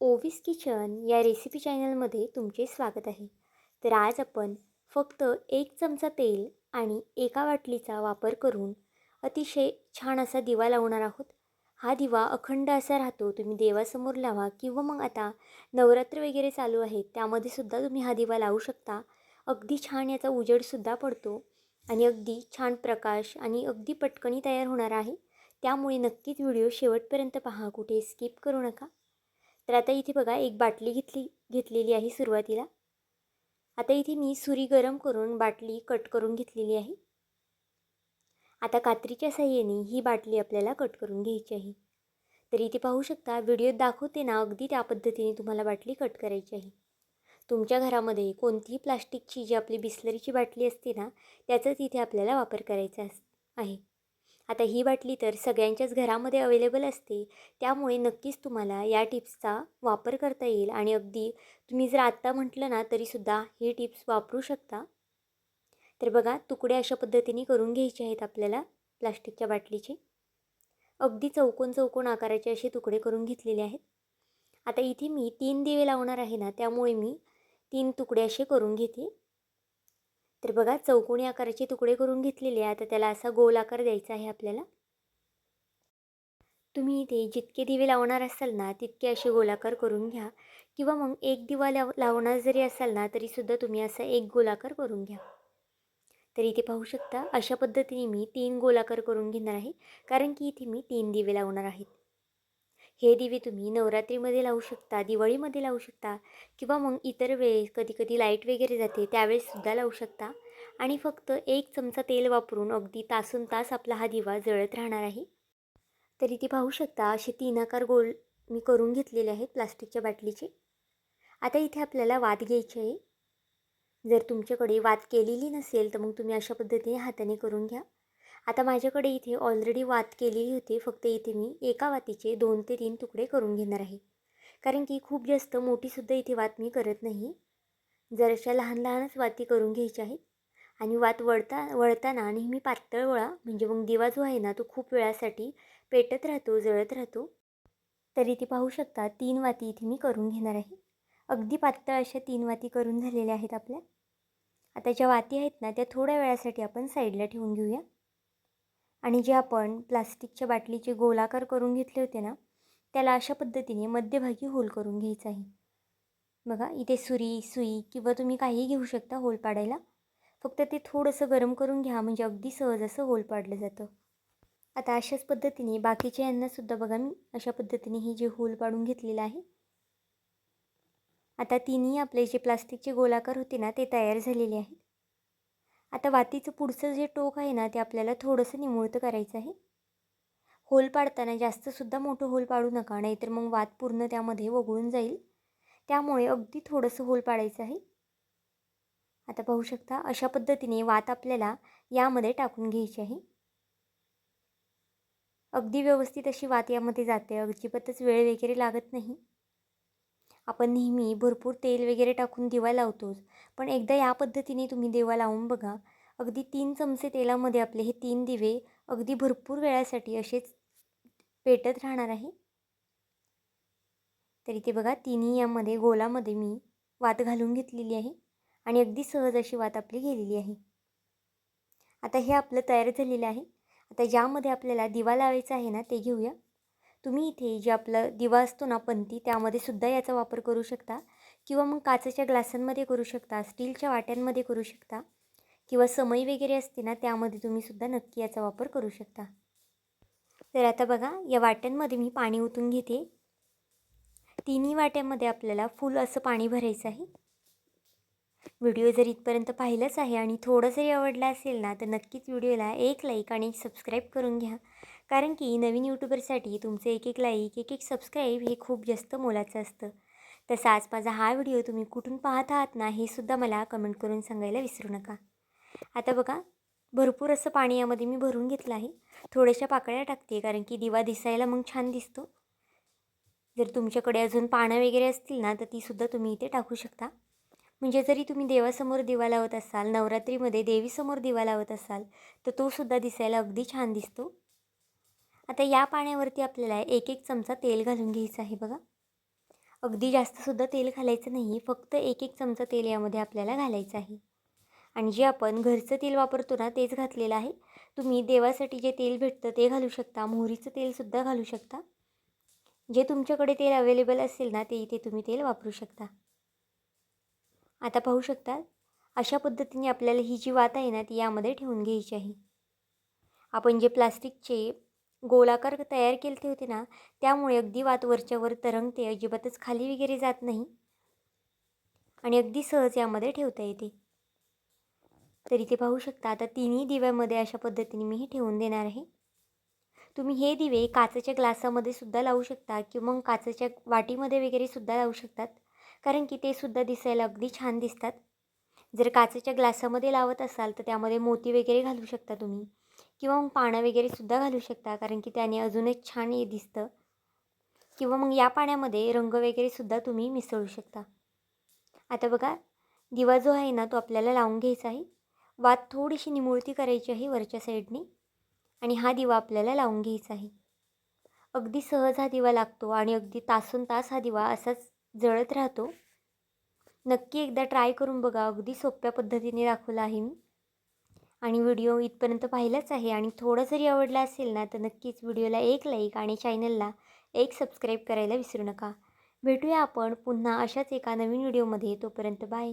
Ovis kitchen या recipe चॅनलमध्ये तुमचे स्वागत आहे. तर आज आपण फक्त एक चमचा तेल आणि एका बाटलीचा वापर करून अतिशय छान असा दिवा लावणार आहोत. हा दिवा अखंड असा राहतो तुम्ही देवासमोर लावा किंवा मग आता नवरात्र वगैरे चालू आहेत त्यामध्ये सुद्धा तुम्ही हा दिवा लावू शकता. अगदी छान याचा उजेडसुद्धा पडतो आणि अगदी छान प्रकाश आणि अगदी पटकणी तयार होणार आहे. त्यामुळे नक्कीच व्हिडिओ शेवटपर्यंत पहा कुठे स्किप करू नका. तर आता इथे बघा एक बाटली घेतली घेतलेली आहे सुरुवातीला. आता इथे मी सुरी गरम करून बाटली कट करून घेतलेली आहे. आता कात्रीच्या साह्याने ही बाटली आपल्याला कट करून घ्यायची आहे. तर इथे पाहू शकता व्हिडिओत दाखवते ना अगदी त्या पद्धतीने तुम्हाला बाटली कट करायची आहे. तुमच्या घरामध्ये कोणतीही प्लास्टिकची जी आपली बिस्लरीची बाटली असते ना त्याचाच इथे आपल्याला वापर करायचा अस आहे. आता ही बाटली तर सगळ्यांच्याच घरामध्ये अवेलेबल असते. त्यामुळे नक्कीच तुम्हाला या टिप्सचा वापर करता येईल आणि अगदी तुम्ही जर आत्ता म्हटलं ना तरीसुद्धा ही टिप्स वापरू शकता. तर बघा तुकडे अशा पद्धतीने करून घ्यायचे आहेत आपल्याला प्लास्टिकच्या बाटलीचे. अगदी चौकोन चौकोन आकाराचे असे तुकडे करून घेतलेले आहेत. आता इथे मी तीन दिवे लावणार आहे ना त्यामुळे मी तीन तुकडे असे करून घेते. तर बघा चौकोनी आकाराचे तुकडे करून घेतलेले आता त्याला असा गोल आकार द्यायचा आहे आपल्याला. तुम्ही इथे जितके दिवे लावणार असाल ना तितके असे गोलाकार करून घ्या. किंवा मग एक दिवा लाव लावणार जरी असाल ना तरीसुद्धा तुम्ही असा एक गोलाकार करून घ्या. तर इथे पाहू शकता अशा पद्धतीने मी तीन गोलाकार करून घेणार आहे. कारण की इथे मी तीन दिवे लावणार आहेत. हे दिवे तुम्ही नवरात्रीमध्ये लावू शकता दिवाळीमध्ये लावू शकता किंवा मग इतर वेळेस कधी कधी लाइट वगैरे जाते त्यावेळेससुद्धा लावू शकता. आणि फक्त एक चमचा तेल वापरून अगदी तासून तास आपला हा दिवा जळत राहणार आहे. तर इथे पाहू शकता असे तीन आकार गोल मी करून घेतलेले आहेत प्लास्टिकच्या बाटलीचे. आता इथे आपल्याला वाद घ्यायची आहे. जर तुमच्याकडे वाद केलेली नसेल तर मग तुम्ही अशा पद्धतीने हाताने करून घ्या. आता माझ्याकडे इथे ऑलरेडी वात केलेली होती फक्त इथे मी एका वातीचे दोन ते तीन तुकडे करून घेणार आहे. कारण की खूप जास्त मोठीसुद्धा इथे वात मी करत नाही. जराशा लहान लहानच वाती करून घ्यायच्या आहेत. आणि वात वळता वळताना नेहमी पातळ वळा म्हणजे मग दिवा जो आहे ना तो खूप वेळासाठी पेटत राहतो जळत राहतो. तर इथे पाहू शकता तीन वाती इथे मी करून घेणार आहे. अगदी पातळ अशा तीन वाती करून झालेल्या आहेत आपल्या. आता ज्या वाती आहेत ना त्या थोड्या वेळासाठी आपण साईडला ठेवून घेऊया. आणि जे आपण प्लास्टिकच्या बाटलीचे गोलाकार करून घेतले होते ना त्याला अशा पद्धतीने मध्यभागी होल करून घ्यायचं आहे. बघा इथे सुरी सुई किंवा तुम्ही काहीही घेऊ शकता होल पाडायला. फक्त ते थोडंसं गरम करून घ्या म्हणजे अगदी सहज असं होल पाडलं जातं. आता अशाच पद्धतीने बाकीच्या यांनासुद्धा बघा मी अशा पद्धतीने ही जे होल पाडून घेतलेलं आहे. आता तिन्ही आपले जे प्लास्टिकचे गोलाकार होते ना ते तयार झालेले आहेत. आता वातीचं पुढचं जे टोक आहे ना ते आपल्याला थोडंसं निमुळतं करायचं आहे. होल पाडताना जास्तसुद्धा मोठं होल पाडू नका नाहीतर मग वात पूर्ण त्यामध्ये वगळून जाईल. त्यामुळे अगदी थोडंसं होल पाडायचं आहे. आता पाहू शकता अशा पद्धतीने वात आपल्याला यामध्ये टाकून घ्यायची आहे. अगदी व्यवस्थित अशी वात यामध्ये जाते अजिबातच वेळ वगैरे लागत नाही. आपण नेहमी भरपूर तेल वगैरे टाकून दिवा लावतोच. पण एकदा या पद्धतीने तुम्ही दिवा लावून बघा. अगदी तीन चमचे तेलामध्ये आपले हे तीन दिवे अगदी भरपूर वेळासाठी असेच पेटत राहणार आहे. तरी ते बघा तिन्ही यामध्ये गोलामध्ये मी वात घालून घेतलेली आहे आणि अगदी सहज अशी वात आपली गेलेली आहे. आता हे आपलं तयार झालेलं आहे. आता ज्यामध्ये आपल्याला दिवा लावायचा आहे ना ते घेऊया. तुम्ही इथे जे आपलं दिवा असतो ना पंती त्यामध्ये सुद्धा याचा वापर करू शकता. किंवा मग काचेच्या ग्लासांमध्ये करू शकता स्टीलच्या वाट्यांमध्ये करू शकता. किंवा समई वगैरे असते ना त्यामध्ये तुम्ही सुद्धा नक्की याचा वापर करू शकता. तर आता बघा या वाट्यांमध्ये मी पाणी ओतून घेते. तिन्ही वाट्यांमध्ये आपल्याला फुल असं पाणी भरायचं आहे. व्हिडिओ जर इथपर्यंत पाहिलंच आहे आणि थोडं जरी आवडला असेल ना तर नक्कीच व्हिडिओला एक लाईक आणि सबस्क्राईब करून घ्या. कारण की नवीन यूट्यूबरसाठी तुमचं एक एक लाईक एक एक सबस्क्राईब हे खूप जास्त मोलाचं असतं. तसाच माझा हा व्हिडिओ तुम्ही कुठून पाहत आहात ना हे सुद्धा मला कमेंट करून सांगायला विसरू नका. आता बघा भरपूर असं पाणी यामध्ये मी भरून घेतलं आहे. थोड्याशा पाकळ्या टाकते कारण की दिवा दिसायला मग छान दिसतो. जर तुमच्याकडे अजून पानं वगैरे असतील ना तर तीसुद्धा तुम्ही इथे टाकू शकता. म्हणजे जरी तुम्ही देवासमोर दिवा लावत असाल नवरात्रीमध्ये देवीसमोर दिवा लावत असाल तर तो सुद्धा दिसायला अगदी छान दिसतो. आता या पाण्यावरती आपल्याला एक एक चमचा तेल घालून घ्यायचं आहे बघा. अगदी जास्तसुद्धा तेल घालायचं नाही फक्त एक एक चमचा तेल यामध्ये आपल्याला घालायचं आहे. आणि जे आपण घरचं तेल वापरतो ना तेच घातलेलं आहे. तुम्ही देवासाठी जे तेल भेटतं ते घालू शकता मोहरीचं तेलसुद्धा घालू शकता. जे तुमच्याकडे तेल अवेलेबल असेल ना ते इथे तुम्ही तेल वापरू शकता. आता पाहू शकता अशा पद्धतीने आपल्याला ही जी वात आहे ना ती यामध्ये ठेवून घ्यायची आहे. आपण जे प्लास्टिकचे गोलाकार तयार केले होते ना त्यामुळे अगदी वात वरच्यावर तरंगते अजिबातच खाली वगैरे जात नाही. आणि अगदी सहज यामध्ये ठेवता येते. तर इथे पाहू शकता आता तिन्ही दिव्यामध्ये अशा पद्धतीने मी हे ठेवून देणार आहे. तुम्ही हे दिवे काचेच्या ग्लासामध्ये सुद्धा लावू शकता किंवा मग काचेच्या वाटीमध्ये वगैरे सुद्धा लावू शकतात कारण की ते सुद्धा दिसायला अगदी छान दिसतात. जर काचेच्या ग्लासामध्ये लावत असाल तर त्यामध्ये मोती वगैरे घालू शकता तुम्ही. किंवा मग पानं वगैरे सुद्धा घालू शकता कारण की त्याने अजूनच छान हे दिसतं. किंवा मग या पाण्यामध्ये रंग वगैरे सुद्धा तुम्ही मिसळू शकता. आता बघा दिवा जो आहे ना तो आपल्याला लावून घ्यायचा आहे. वात थोडीशी निमुळती करायची आहे वरच्या साईडने आणि हा दिवा आपल्याला लावून घ्यायचा आहे. अगदी सहज हा दिवा लागतो आणि अगदी तासून तास हा दिवा असाच जळत राहतो. नक्की एकदा ट्राय करून बघा अगदी सोप्या पद्धतीने दाखवला आहे मी. आणि व्हिडिओ इथपर्यंत पाहिलाच आहे आणि थोडं जरी आवडला असेल ना तर नक्कीच व्हिडिओला एक लाईक आणि चॅनलला एक सबस्क्राईब करायला विसरू नका. भेटूया आपण पुन्हा अशाच एका नवीन व्हिडिओमध्ये तोपर्यंत बाय